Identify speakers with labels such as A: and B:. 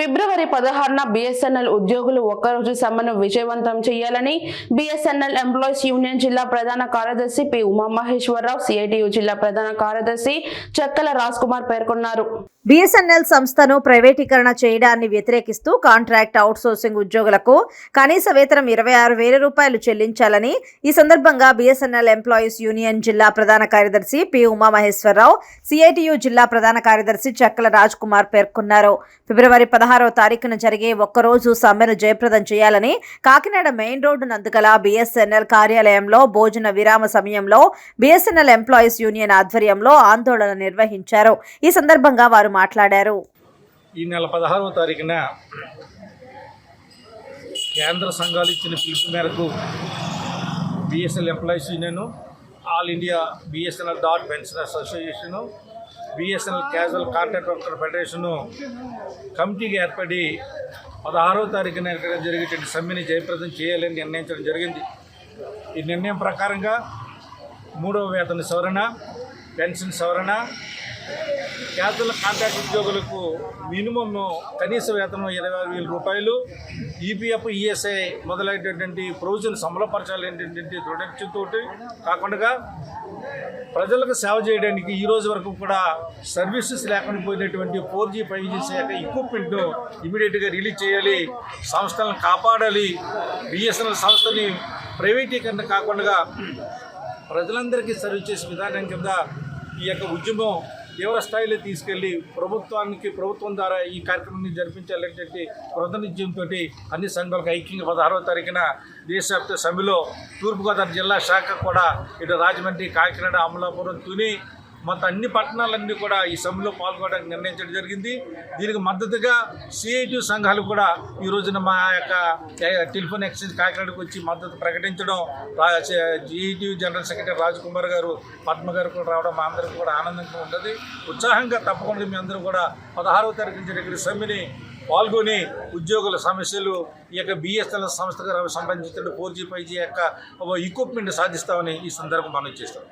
A: ఫిబ్రవరి పదహారున బిఎస్ఎన్ఎల్ ఉద్యోగులు ఒక్కరోజు సమ్మెను విజయవంతం చేయాలని బిఎస్ఎన్ఎల్ ఎంప్లాయీస్ యూనియన్ జిల్లా ప్రధాన కార్యదర్శి పి ఉమామహేశ్వరరావు సిఐటియు జిల్లా ప్రధాన కార్యదర్శి చక్కల రాజ్ కుమార్ పేర్కొన్నారు.
B: బిఎస్ఎన్ఎల్ సంస్థను ప్రైవేటీకరణ చేయడాన్ని వ్యతిరేకిస్తూ కాంట్రాక్ట్ అవుట్సోర్సింగ్ ఉద్యోగులకు కనీస వేతనం ఇరవై ఆరు వేల రూపాయలు చెల్లించాలని ఈ సందర్భంగా బిఎస్ఎన్ఎల్ ఎంప్లాయీస్ యూనియన్ జిల్లా ప్రధాన కార్యదర్శి పి ఉమామహేశ్వరరావు సిఐటియు జిల్లా ప్రధాన కార్యదర్శి చక్కల రాజ్ కుమార్ పేర్కొన్నారు. ఫిబ్రవరి పదహారు పదహారవ తారీఖున జరిగే ఒక్కరోజు సమ్మెను జయప్రదం చేయాలని కాకినాడ మెయిన్ రోడ్డు నందుగల బీఎస్ఎన్ఎల్ కార్యాలయంలో భోజన విరామ సమయంలో బీఎస్ఎన్ఎల్ ఎంప్లాయీస్ యూనియన్ ఆధ్వర్యంలో ఆందోళన నిర్వహించారు. ఈ సందర్భంగా వారు మాట్లాడారు.
C: ఈ నెల పదహారవ తారీఖున కేంద్ర సంఘాలు ఇచ్చిన పిలుపు మేరకు BSNL employees union all India BSNL DOT pension association BSNL casual contract worker federation కమిటీగా ఏర్పడి పదహారవ తారీఖున ఇక్కడ జరిగేటువంటి సమ్మెని జయప్రదం చేయాలని నిర్ణయించడం జరిగింది. ఈ నిర్ణయం ప్రకారంగా మూడవ వేతన సవరణ పెన్షన్ సవరణ క్యాజువల్ కాంట్రాక్ట్ ఉద్యోగులకు మినిమం కనీస వేతనం ఇరవై వేల రూపాయలు ఈపీఎఫ్ ఈఎస్ఐ మొదలైనటువంటి ప్రొవిజన్ సమలపరచాలి ఏంటంటే దృఢత్వంతో కాకుండా ప్రజలకు సేవ చేయడానికి ఈ రోజు వరకు కూడా సర్వీసెస్ లేకుండా పోయినటువంటి ఫోర్ జీ ఫైవ్ జీ శాఖ ఎక్విప్మెంట్ను ఇమీడియట్గా రిలీజ్ చేయాలి సంస్థలను కాపాడాలి బిఎస్ఎన్ఎల్ సంస్థని ప్రైవేటీకరణ కాకుండా ప్రజలందరికీ సర్వీస్ చేసే విధానం కింద ఈ యొక్క ఉద్యమం తీవ్ర స్థాయిలో తీసుకెళ్ళి ప్రభుత్వానికి ప్రభుత్వం ద్వారా ఈ కార్యక్రమాన్ని జరిపించాలనేటువంటి కృతనిశ్చయంతో అన్ని సంఘాలకు ఐక్యంగా పదహారవ తారీఖున దేశవ్యాప్త సమ్మెలో తూర్పుగోదావరి జిల్లా శాఖ కూడా ఇటు రాజమండ్రి కాకినాడ అమలాపురం తుని మొత్తం అన్ని పట్టణాలన్నీ కూడా ఈ సమ్మెలో పాల్గొనడానికి నిర్ణయించడం జరిగింది. దీనికి మద్దతుగా సిఐటి సంఘాలు కూడా ఈ రోజున మా యొక్క టెలిఫోన్ ఎక్స్చేంజ్ కాకినాడకు వచ్చి మద్దతు ప్రకటించడం GET general secretary Raj Kumar garu Padma garu కూడా రావడం మా అందరికీ కూడా ఆనందంగా ఉంటుంది ఉత్సాహంగా తప్పకుండా మీ అందరూ కూడా పదహారవ తారీఖు జరిగిన సమ్మెని పాల్గొని ఉద్యోగుల సమస్యలు ఈ యొక్క బిఎస్ఎన్ఎల్ సంస్థకు సంబంధించిన ఫోర్ జీ ఫైవ్ జీ యొక్క ఎక్విప్మెంట్ సాధిస్తామని ఈ సందర్భం మనం చేస్తాం.